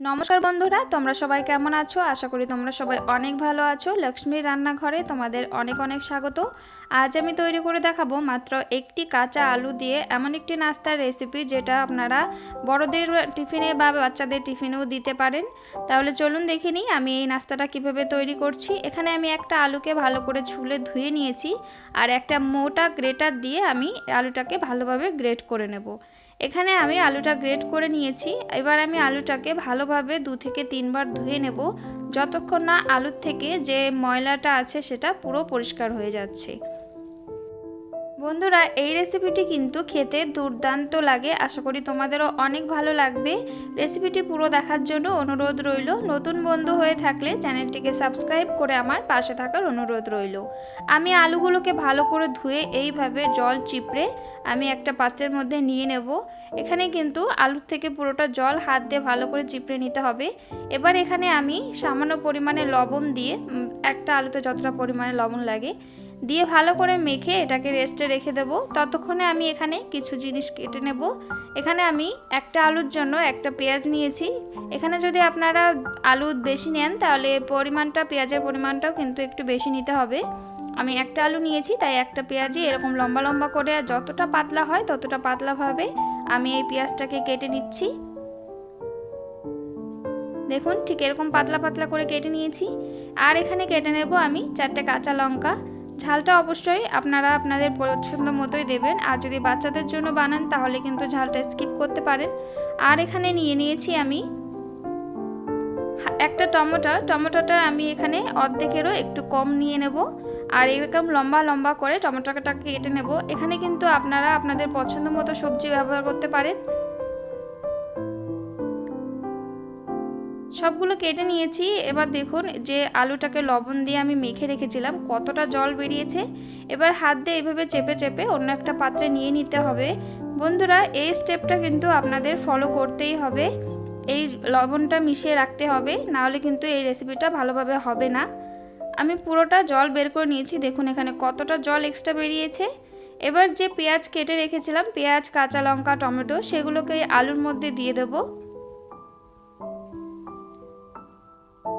নমস্কার বন্ধুরা, তোমরা সবাই কেমন আছো? আশা করি তোমরা সবাই অনেক ভালো আছো। লক্ষ্মীর রান্নাঘরে তোমাদের অনেক অনেক স্বাগত। আজ আমি তৈরি করে দেখাবো মাত্র একটি কাঁচা আলু দিয়ে এমন একটি নাস্তার রেসিপি যেটা আপনারা বড়দের টিফিনে বা বাচ্চাদের টিফিনেও দিতে পারেন। তাহলে চলুন দেখে নিই আমি এই নাস্তাটা কীভাবে তৈরি করছি। এখানে আমি একটা আলুকে ভালো করে ছুলে ধুয়ে নিয়েছি আর একটা মোটা গ্রেটার দিয়ে আমি আলুটাকে ভালোভাবে গ্রেট করে নেব। এখানে আমি আলুটা গ্রেট করে নিয়েছি। এবার আমি আলুটাকে ভালোভাবে দু থেকে তিনবার ধুয়ে নেব। যতক্ষণ না আলুর থেকে যে ময়লাটা আছে সেটা পুরো পরিষ্কার হয়ে যাচ্ছে। বন্ধুরা, এই রেসিপিটি কিন্তু খেতে দুর্দান্ত লাগে। আশা করি তোমাদেরও অনেক ভালো লাগবে। রেসিপিটি পুরো দেখার জন্য অনুরোধ রইল, নতুন বন্ধু হয়ে থাকলে চ্যানেলটিকে সাবস্ক্রাইব করে আমার পাশে থাকার অনুরোধ রইল। আমি আলুগুলোকে ভালো করে ধুয়ে এইভাবে জল চিপড়ে আমি একটা পাত্রের মধ্যে নিয়ে নেব। এখানে কিন্তু আলুর থেকে পুরোটা জল হাত দিয়ে ভালো করে চিপড়ে নিতে হবে। এবার এখানে আমি সামান্য পরিমাণে লবণ দিয়ে একটা আলুতে যতটা পরিমাণে লবণ লাগে দিয়ে ভালো করে মেখে এটাকে রেস্টে রেখে দেব। ততক্ষণে আমি এখানে কিছু জিনিস কেটে নেব। এখানে আমি একটা আলুর জন্য একটা পেঁয়াজ নিয়েছি। এখানে যদি আপনারা আলু বেশি নেন, তাহলে পরিমাণটা, পেঁয়াজের পরিমাণটাও কিন্তু একটু বেশি নিতে হবে। আমি একটা আলু নিয়েছি, তাই একটা পেঁয়াজই এরকম লম্বা লম্বা করে যতটা পাতলা হয় ততটা পাতলাভাবে আমি এই পেঁয়াজটাকে কেটে নিচ্ছি। দেখুন, ঠিক এরকম পাতলা পাতলা করে কেটে নিয়েছি। আর এখানে কেটে নেব আমি চারটে কাঁচা লঙ্কা। ঝালটা অবশ্যই আপনারা আপনাদের পছন্দ মতোই দেবেন। আর যদি বাচ্চাদের জন্য বানান, তাহলে কিন্তু ঝালটা স্কিপ করতে পারেন। আর এখানে নিয়ে নিয়েছি আমি একটা টমেটো। টমেটোটা আমি এখানে অর্ধেকেরও একটু কম নিয়ে নেব। আর এরকম লম্বা লম্বা করে টমেটোটাকে কেটে নেব। এখানে কিন্তু আপনারা আপনাদের পছন্দ মতো সবজি ব্যবহার করতে পারেন। সবগুলো কেটে নিয়েছি। এবার দেখুন যে আলুটাকে লবণ দিয়ে আমি মেখে রেখেছিলাম, কতটা জল বেরিয়েছে। এবার হাত দিয়ে এভাবে চেপে চেপে অন্য একটা পাত্রে নিয়ে নিতে হবে। বন্ধুরা, এই স্টেপটা কিন্তু আপনাদের ফলো করতেই হবে। এই লবণটা মিশিয়ে রাখতে হবে, নাহলে কিন্তু এই রেসিপিটা ভালোভাবে হবে না। আমি পুরোটা জল বের করে নিয়েছি, দেখুন এখানে কতটা জল এক্সট্রা বেরিয়েছে। এবার যে পেঁয়াজ কেটে রেখেছিলাম, পেঁয়াজ, কাঁচা লঙ্কা, টমেটো, সেগুলোকে আলুর মধ্যে দিয়ে দেবো।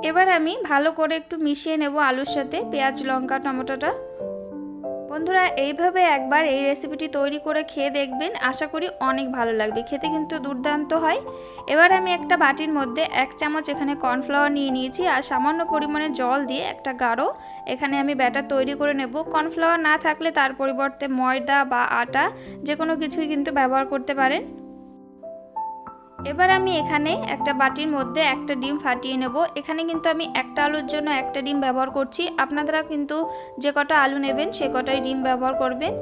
এবার আমি ভালো করে একটু মিশিয়ে নেব আলুর সাথে পেঁয়াজ, লঙ্কা, টমেটোটা। বন্ধুরা, এইভাবে একবার এই রেসিপিটি তৈরি করে খেয়ে দেখবেন। আশা করি অনেক ভালো লাগবে। খেতে কিন্তু দুর্দান্ত হয়। এবার আমি একটা বাটির মধ্যে এক চামচ এখানে কর্নফ্লাওয়ার নিয়ে নিয়েছি আর সামান্য পরিমাণে জল দিয়ে একটা গাঢ় এখানে আমি ব্যাটার তৈরি করে নেব। কর্নফ্লাওয়ার না থাকলে তার পরিবর্তে ময়দা বা আটা যে কোনো কিছুই কিন্তু ব্যবহার করতে পারেন। এবার আমি এখানে একটা বাটির মধ্যে একটা ডিম ফাটিয়ে নেব। এখানে কিন্তু আমি একটা আলুর জন্য একটা ডিম ব্যবহার করছি। আপনারা কিন্তু যে কটা আলু নেবেন সে কটাই ডিম ব্যবহার করবেন।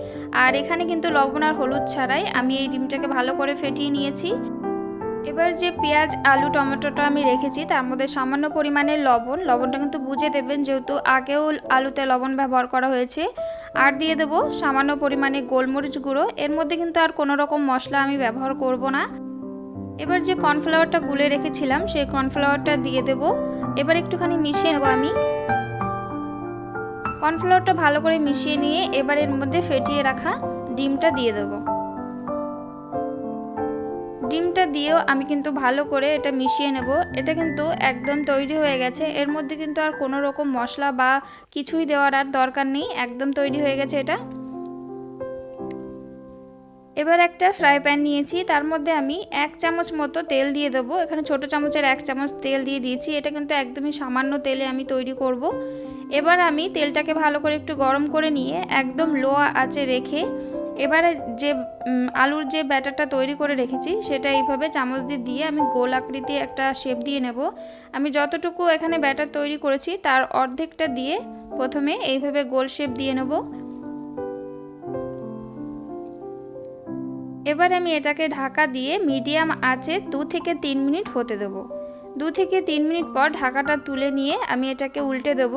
আর এখানে কিন্তু লবণ আর হলুদ ছাড়াই আমি এই ডিমটাকে ভালো করে ফেটিয়ে নিয়েছি। এবার যে পেঁয়াজ, আলু, টমেটোটা আমি রেখেছি, তার মধ্যে সামান্য পরিমাণে লবণ। লবণটা কিন্তু বুঝে দেবেন যেহেতু আগেও আলুতে লবণ ব্যবহার করা হয়েছে। আর দিয়ে দেবো সামান্য পরিমাণে গোলমরিচ গুঁড়ো। এর মধ্যে কিন্তু আর কোনো রকম মশলা আমি ব্যবহার করব না। এবার যে কর্নফ্লাওয়ারটা গুলে রেখেছিলাম, সেই কর্নফ্লাওয়ারটা দিয়ে দেব। এবার একটুখানি মিশিয়ে নেব আমি। কর্নফ্লাওয়ারটা ভালো করে মিশিয়ে নিয়ে এবার এর মধ্যে ফেটিয়ে রাখা ডিমটা দিয়ে দেব। ডিমটা দিয়েও আমি কিন্তু ভালো করে এটা মিশিয়ে নেব। এটা কিন্তু একদম তৈরি হয়ে গেছে। এর মধ্যে কিন্তু আর কোনো রকম মশলা বা কিছুই দেওয়ার আর দরকার নেই। একদম তৈরি হয়ে গেছে এটা। এবার একটা ফ্রাই প্যান নিয়েছি, তার মধ্যে আমি এক চামচ মতো তেল দিয়ে দেবো। এখানে ছোট চামচের এক চামচ তেল দিয়ে দিয়েছি, এটা কিন্তু একদমই সামান্য তেলে আমি তৈরি করব। এবার আমি তেলটাকে ভালো করে একটু গরম করে নিয়ে একদম লো আঁচে রেখে, এবারে যে আলুর যে ব্যাটারটা তৈরি করে রেখেছি, সেটা এইভাবে চামচ দিয়ে দিয়ে আমি গোল আকৃতি একটা শেপ দিয়ে নেব। আমি যতটুকু এখানে ব্যাটার তৈরি করেছি, তার অর্ধেকটা দিয়ে প্রথমে এইভাবে গোল শেপ দিয়ে নেব। এবার আমি এটাকে ঢাকা দিয়ে মিডিয়াম আঁচে দু থেকে তিন মিনিট হতে দেবো। দু থেকে তিন মিনিট পর ঢাকাটা তুলে নিয়ে আমি এটাকে উল্টে দেব।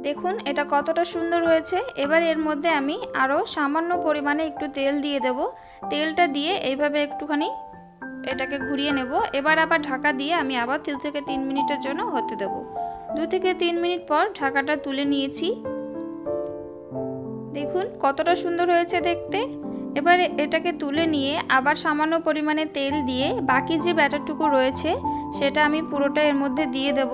দেখুন, এটা কতটা সুন্দর হয়েছে। এবার এর মধ্যে আমি আরও সামান্য পরিমাণে একটু তেল দিয়ে দেব। তেলটা দিয়ে এইভাবে একটুখানি এটাকে ঘুরিয়ে নেব। এবার আবার ঢাকা দিয়ে আমি আবার দু থেকে তিন মিনিটের জন্য হতে দেব। দু থেকে তিন মিনিট পর ঢাকাটা তুলে নিয়েছি। দেখুন, কতটা সুন্দর হয়েছে দেখতে। এবার এটাকে তুলে নিয়ে আবার সামান্য পরিমাণে তেল দিয়ে বাকি যে ব্যাটারটুকু রয়েছে, সেটা আমি পুরোটা এর মধ্যে দিয়ে দেব।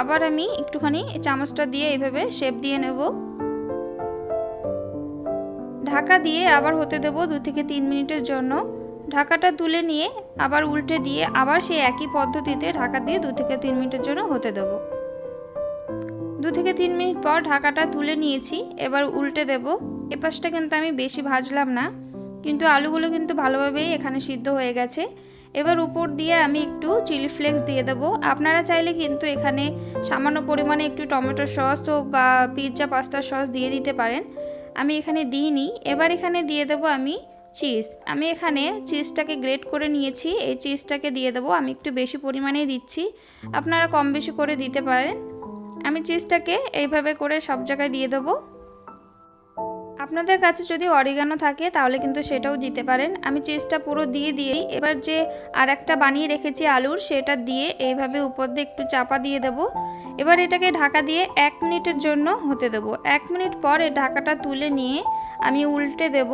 আবার আমি একটুখানি চামচটা দিয়ে এইভাবে শেপ দিয়ে নেব। ঢাকা দিয়ে আবার হতে দেব দু থেকে তিন মিনিটের জন্য। ঢাকাটা তুলে নিয়ে আবার উল্টে দিয়ে আবার সেই একই পদ্ধতিতে ঢাকা দিয়ে দু থেকে তিন মিনিটের জন্য হতে দেব। দু থেকে তিন মিনিট পর ঢাকাটা তুলে নিয়েছি, এবার উল্টে দেব। এপাশটা কিন্তু আমি বেশি ভাজলাম না। কিন্তু আলুগুলো কিন্তু ভালোভাবেই এখানে সিদ্ধ হয়ে গেছে। এবার উপর দিয়ে আমি একটু চিলি ফ্লেক্স দিয়ে দেবো। আপনারা চাইলে কিন্তু এখানে সামান্য পরিমাণে একটু টমেটো সস হোক বা পিৎজা পাস্তার সস দিয়ে দিতে পারেন। আমি এখানে দিইনি। এবার এখানে দিয়ে দেবো আমি চিজ। আমি এখানে চিজটাকে গ্রেট করে নিয়েছি। এই চিজটাকে দিয়ে দেবো। আমি একটু বেশি পরিমাণেই দিচ্ছি। আপনারা কম বেশি করে দিতে পারেন। আমি চিজটাকে এইভাবে করে সব জায়গায় দিয়ে দেবো। আপনাদের কাছে যদি অরিগানো থাকে, তাহলে কিন্তু সেটাও দিতে পারেন। আমি চেজটা পুরো দিয়ে দিয়েই এবার যে আর একটা বানিয়ে রেখেছি আলুর, সেটা দিয়ে এইভাবে উপর দিয়ে একটু চাপা দিয়ে দেব। এবার এটাকে ঢাকা দিয়ে এক মিনিটের জন্য হতে দেব। এক মিনিট পর ঢাকাটা তুলে নিয়ে আমি উল্টে দেব।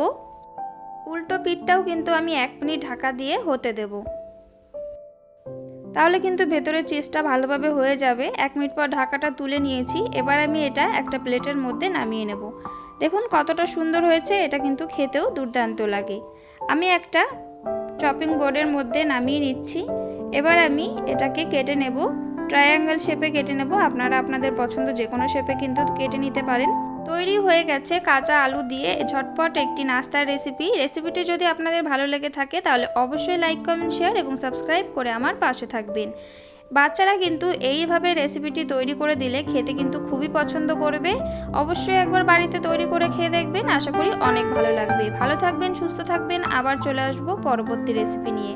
উল্টো পিঠটাও কিন্তু আমি এক মিনিট ঢাকা দিয়ে হতে দেব। তাহলে কিন্তু ভেতরে চিজটা ভালোভাবে হয়ে যাবে। এক মিনিট পর ঢাকাটা তুলে নিয়েছি। এবার আমি এটা একটা প্লেটের মধ্যে নামিয়ে নেব। দেখুন কতটা সুন্দর হয়েছে, এটা কিন্তু খেতেও দুর্দান্ত লাগে। আমি একটা চপিং বোর্ডের মধ্যে নামিয়ে নিচ্ছি। এবার আমি এটাকে কেটে নেব। ট্রায়াঙ্গেল শেপে কেটে নেব। আপনারা আপনাদের পছন্দ যে কোনো শেপে কিন্তু কেটে নিতে পারেন। তৈরি হয়ে গেছে কাঁচা আলু দিয়ে ঝটপট একটি নাস্তার রেসিপি রেসিপিটি যদি আপনাদের ভালো লেগে থাকে, তাহলে অবশ্যই লাইক কমেন্ট শেয়ার এবং সাবস্ক্রাইব করে আমার পাশে থাকবেন। বাচ্চারা কিন্তু এইভাবে রেসিপিটি তৈরি করে দিলে খেতে কিন্তু খুবই পছন্দ করবে। অবশ্যই একবার বাড়িতে তৈরি করে খেয়ে দেখবেন। আশা করি অনেক ভালো লাগবে। ভালো থাকবেন, সুস্থ থাকবেন। আবার চলে আসব পরবর্তী রেসিপি নিয়ে।